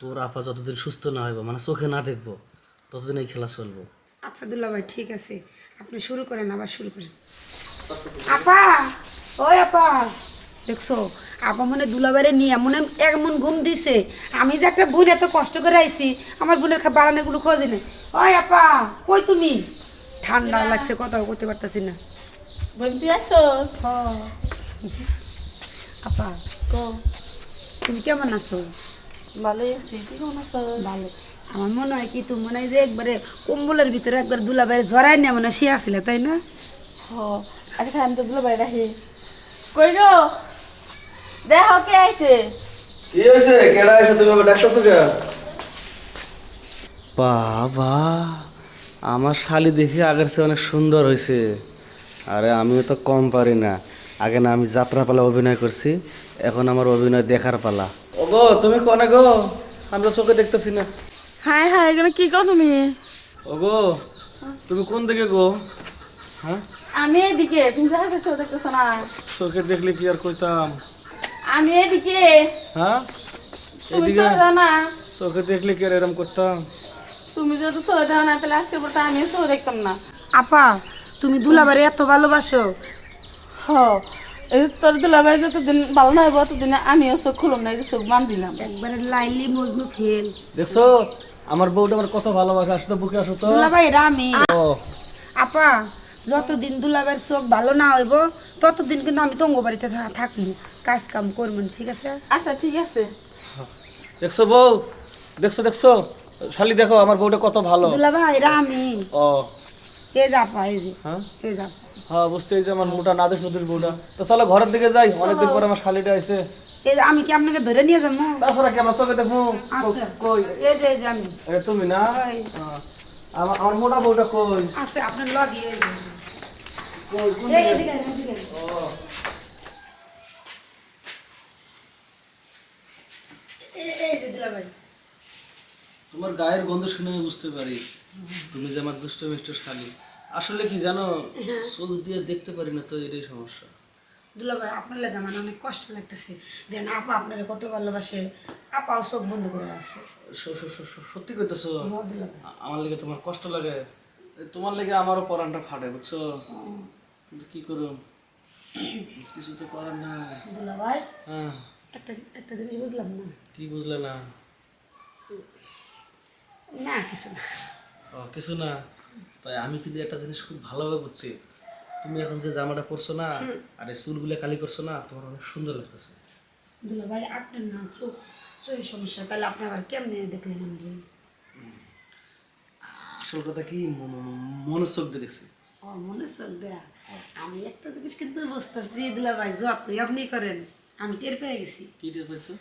তোর আপা যতদিন সুস্থ না হইব মানে চোখে না দেখব ততদিন এই খেলা চলবো। আচ্ছা দুলা ভাই ঠিক আছে। আপনি শুরু করেন আবার শুরু করেন। আপা! ওই আপা! দেখছ আপা মনে দুলাবারে নিয়ে মনে এমন ঘুম দিছে। আমি যে একটা বোন এত কষ্ট করে আইছি আমার বোনের কোনো খোঁজ নেই। ওই আপা কই তুমি? ঠান্ডা লাগছে কথাও করতে পারতাছি না। বোন তুই আসোস আপা কো তুমি কেমন আছো? ভালোই আছি। ভালো। আমার মনে হয় কি তুমি মনে হয় যে একবারে কম্বলের ভিতরে একবার দুলাবারে জড়াই নিয়ে মনে হয় শুয়ে আসছিলে তাই না? হ আচ্ছা আমি তো দুলো বাইরে রাখি। কই গো? দেখো কে আইছে? কি হয়েছে কেডা আছে তুমি কে? বাবা আমার শালি দেখে আগের চেয়ে অনেক সুন্দর হয়েছে আরে আমিও তো কম পারি না। আগে না আমি যাত্রা পালা অভিনয় করছি এখন আমার অভিনয় দেখার পালা। ওগো তুমি কনে গো? আমরা চোখে দেখতেছি না। হাই হাই এখানে কি কও তুমি? ওগো তুমি কোন দিকে গো? হ্যাঁ? আমি এদিকে তুমি দেখা গেছো দেখতেছো না। চোখে দেখলে কি আর কইতাম? আমি এদিকে। হ্যাঁ? এদিকে না। চোখে দেখলে কি আর এরম করতাম? তুমি যদি চলে যাও না তাহলে আজকে পর আমিও চলে দেখতাম না। আপা তুমি দুলাবারে এত ভালোবাসো। হ এই তোর দুলাভাই যতদিন ভালো না হইব ততদিন আমিও চোখ খুলুম না এই যে চোখ বান দিলাম। একবারে লাইলি মজনু ফেল। দেখছ আমার বউটা আমার কত ভালোবাসে আসতো বুকে আসো তো। দুলাভাই এটা আপা যতদিন দুলাভাইয়ের চোখ ভালো না হইব ততদিন কিন্তু আমি তঙ্গ বাড়িতে থাকি কাজ কাম করব ঠিক আছে? আচ্ছা ঠিক আছে। দেখছ বউ? দেখছ দেখছ? শালি দেখো আমার বউটা কত ভালো। দুলাভাই আমি। ও। এই যে আপা যে হ্যাঁ? এই যে হ্যাঁ বুঝছি এই যে আমার মোটা নাদেশ নদীর বউটা। তো চলো ঘরের দিকে যাই অনেকদিন পরে আমার শালিটা আইছে। এই যে আমি কি আপনাকে ধরে নিয়ে যাব? তাছাড়া কি আমার চোখে দেখব? কই? এই যে এই যে আমি। এটা তুমি না। আমার আমার মোটা বউটা কই? আছে আপনার লগি এই যে। কই কোন দিকে? এদিকে আয়, এদিকে আয়। ও। এই- এই যে দুলাভাই। তোমার গায়ের গন্ধ শুনে বুঝতে পারি। তুমি যে আমার দুষ্ট মিষ্ট শালি। আসলে কি জানো? চোখ দিয়ে দেখতে পারি না তো এটাই সমস্যা। দুলাভাই আপনার লাগে আমার অনেক কষ্ট লাগতেছে। দেন আপা আপনারা কত ভালোবাসে আপাও চোখ বন্ধ করে আছে। সত্যি কইতেছো? হ্যাঁ, আমার লেগে তোমার কষ্ট লাগে। তোমার লেগে আমারও পরানটা ফাটে বুঝছ? কিন্তু কি করুম? কিছু তো করার নাই। দুলাভাই হ্যাঁ। একটা একটা জিনিস বুঝলাম না। কি বুঝলে না? না কিছু না। ও কিছু না। তাই আমি কিন্তু একটা জিনিস খুব ভালোভাবে বুঝছি। তুমি এখন যে জামাটা পরছো না আর এই চুলগুলো কালি করছ না তোমার অনেক সুন্দর লাগতেছে। দুলাভাই আপনার না চোখ চোখের সমস্যা তাহলে আপনি আবার কেমনে দেখলেন আমি আসল কথা কি ম- ম- মনের চোখ দিয়ে দেখছি। ও দেয়া? আমি একটা জিনিস কিন্তু বুঝতেছি দুলাভাই যতই আপনি করেন। আমি টের পেয়ে গেছি। কি টের পাইছো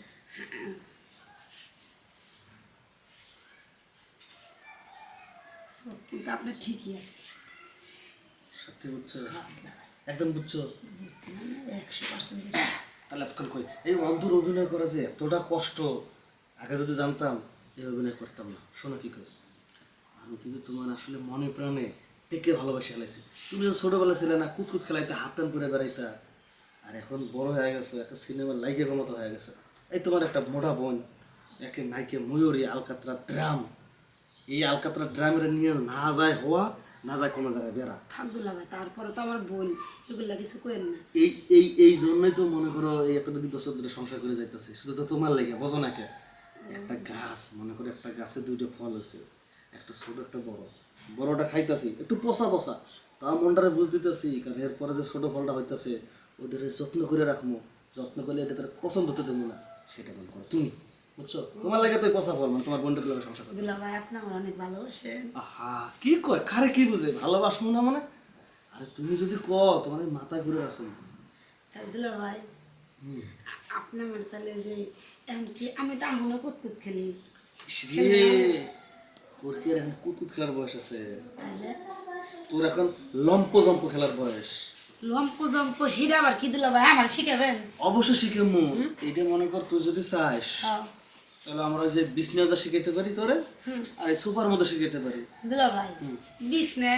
কিন্তু আপনার ঠিকই আছে। সত্যি বুঝছ? একদম বুঝছ? বুঝছি না একশো পার্সেন্ট তাহলে এতক্ষণ কই? এই অন্ধুর অভিনয় করা যে এতটা কষ্ট। আগে যদি জানতাম এই অভিনয় করতাম না। শোনো কি করি? আমি কিন্তু তোমার আসলে মনে প্রাণে থেকে ভালোবাসি খেলাইছি তুমি যে ছোটবেলা ছিলে না কুতকুত খেলাইতে হাফ প্যান্ট পরে বেড়াইতা আর এখন বড় হয়ে গেছে একটা সিনেমার লাইকের মতো হয়ে গেছে। এই তোমার একটা মোটা বোন একে নাইকে ময়ূরী আলকাতরা ড্রাম। এই আলকাতরা ড্রামের নিয়ে না যায় হওয়া না যায় কোনো জায়গায় বেড়া। থাক দুলাভাই তারপরে তো আমার বোন এগুলা কিছু করেন না। এই এই এই জন্যই তো মনে করো এই এতটা দিন বছর ধরে সংসার করে যাইতেছি। শুধু তো তোমার লেগে বোঝো নাকি একটা গাছ মনে করো একটা গাছে দুইটা ফল হয়েছে। একটা ছোট একটা বড়। বড়টা খাইতাছি একটু পচা পচা। তা মনটারে বুঝ দিতেছি কারণ এরপরে যে ছোট ফলটা হইতাছে ওইটারে যত্ন করে রাখব যত্ন করলে এটা তার পছন্দ হতে দেবো না। সেটা মনে করো তুমি। বুঝছ? তোমার লাগে তো পচা ফল মানে তোমার বোনটার লাগে সংসার করতে দুলাভাই আপনি আমার অনেক ভালোবাসেন। আহা কি কয়? কারে কি বুঝে? ভালোবাসবো না মানে? আরে তুমি যদি ক তোমার মাথায় ঘুরে আসো তাহলে দুলাভাই আপনি আমার তাহলে যে এমনকি আমি তো আঙুলে কুতকুত খেলি। রে তোর কি এখন কুতুত খেলার বয়স আছে? তোর এখন লম্প জম্প খেলার বয়স। লম্প জম্প হিরা আবার কি দুলাভাই আমার শিখাবেন? অবশ্য শিখে মু এটা মনে কর তুই যদি চাস। হ্যাঁ। তাহলে আমরা যে বিষ্ণাজা শিখাইতে পারি তোরে আর এই সুপার মতো শিখাইতে পারি। দুলাভাই বিছনে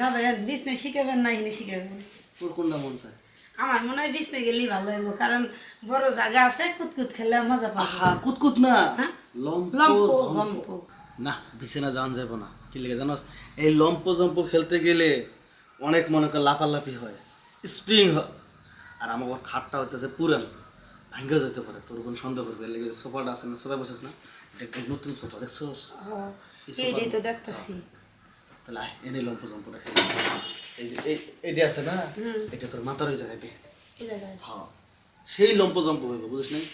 যাবেন বিছনে শিখাবেন না এনে শিখাবেন। তোর কোনটা মন চায়? আমার মনে হয় বিছনে গেলেই ভালো হইব কারণ বড় জায়গা আছে কুতকুত খেলে মজা পাবো। আহা কুতকুত না। হ্যাঁ? লম্প জম্প না বিছানা যাওয়া যাব না। কি লেগে জানোস? এই লম্প জম্প খেলতে গেলে অনেক মনে করে লাপালাপি হয় স্প্রিং হয়। আর আমার খাটটা হইতেছে পুরান। ভাঙ্গে যেতে পারে তোর কোনো সন্দেহ করবে? লেগে সোফাটা আছে না সোফায় বসেছ না এটা নতুন সোফা দেখছোস? এইটাই তো দেখতেছি। তাহলে আয়, এনে লম্প জম্পটা খেলে এই যে এই এটা আছে না? এটা তোর মাথার ওই এই জায়গায়। হ্যাঁ সেই লম্প জম্প হইব বুঝিস নাই?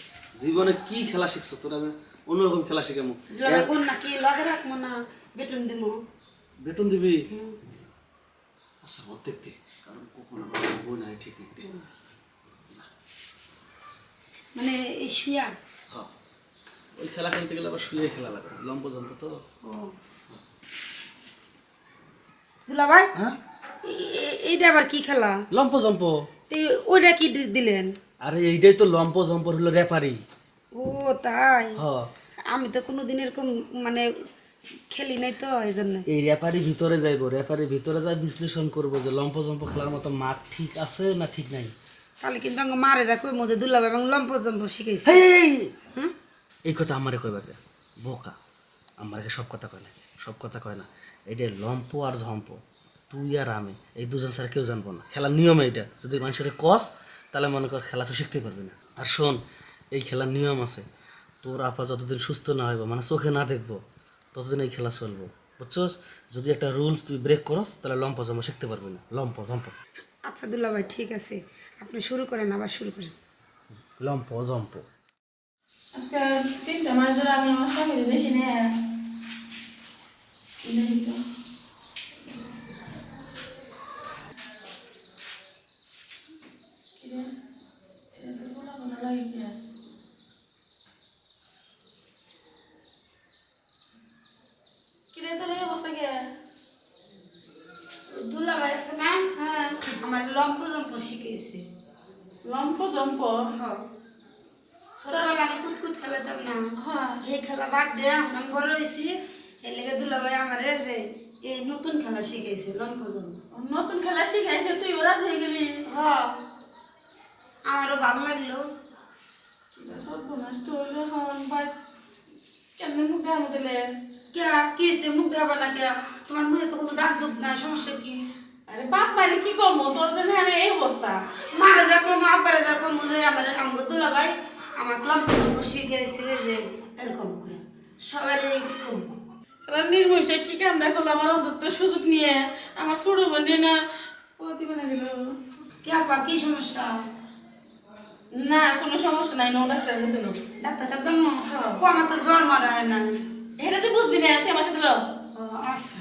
জীবনে কি খেলা শিখছিস তোরা? আমি অন্যরকম খেলা শিখামো। কোন নাকি? লগে রাখব না বেতন দিমু। বেতন দিবি? আচ্ছা দেখতে কারণ কখন আমার বই নাই ঠিক নিতে মানে এই শুয়া। হ্যাঁ। ওই খেলা খেলতে গেলে আবার শুয়ে খেলা লাগে লম্প জম্প তো। ও। দুলাভাই হ্যাঁ? এইটা আবার কি খেলা? লম্প জম্প। ওইটা কি দিলেন? আরে এইটাই তো লম্প জম্প হলো রেপারি ও তাই? হ্যাঁ। আমি তো কোনোদিন এরকম মানে খেলি নাই তো এই জন্য এই রেপারি ভিতরে যাইব রেপারি ভিতরে যাই বিশ্লেষণ করব যে লম্প জম্প খেলার মতো মাঠ ঠিক আছে না ঠিক নাই। তাহলে কিন্তু আমাকে মারে যা কই মধ্যে দুলাভাই এবং লম্প জম্প শিখাইছে! হুম? এই কথা আমারে কইবার? বোকা। আমারে সব কথা কয় না সব কথা কয় না। এইটা লম্প আর ঝম্প। তুই আর আমি এই দুজন ছাড়া কেউ জানব না। খেলার নিয়ম এইটা। যদি মানুষের কস তাহলে মনে কর খেলা তো শিখতে পারবি না। আর শোন এই খেলার নিয়ম আছে। তোর আপা যতদিন সুস্থ না হইব মানে চোখে না দেখব ততদিন এই খেলা চলবো। বুঝছস? যদি একটা রুলস তুই ব্রেক করস তাহলে লম্প জম্প শিখতে পারবি না। লম্প জম্প আচ্ছা দুল্লা দুলাভাই ঠিক আছে। আপনি শুরু করেন আবার শুরু করেন। লম্প জম্প। আজকে তিনটা মাস ধরে আমি আমার স্বামীকে দেখি না দেখি তো। কিরে? এটা তো গোলা গোলা লাগে কি আর? কিরে তোর এই অবস্থা কে দুলাভাই আছে না হ্যাঁ আমার লম্প জম্প শিখাইছে। লম্প জম্প ছোটবেলা আমি কুতকুত খেলাতাম না। হ্যাঁ। এই খেলা বাদ দিয়ে এখন আমি বড় হয়েছি। এর লেগে দুলাভাই আমার যে এই নতুন খেলা শিখাইছে লম্প জম্প নতুন খেলা শিখাইছে? তুই ওরা হয়ে গেলি? হ আমারও ভালো লাগল। সর্বনাশ হইল হন বাই কেমনে মুখ দেখামো দিলে কে কি মুখ দেখাবা না কে? তোমার মুখে তো কোনো দাগ দুগ না সমস্যা কি? আরে বাপ মারে কি করব তোর জন্য আরে এই অবস্থা। মারা যা কম আব্বারে যা কম যে আমার আমাকে দুলাভাই আমার লম্প জম্প শিখাইছে যে এরকম করে। সবাই কম সেটা নির্মূষে কি কামড়া করল? আমার অন্তত সুযোগ নিয়ে। আমার ছোট বোন না পতি বানিয়ে দিল। কে আপা কি সমস্যা? না কোনো সমস্যা নাই নো ডাক্তার গেছে নো। ডাক্তার কাছে যাব? হ্যাঁ। কো আমার তো জ্বর মারা হয় না এটা তুই বুঝবি না তুই আমার সাথে ও আচ্ছা।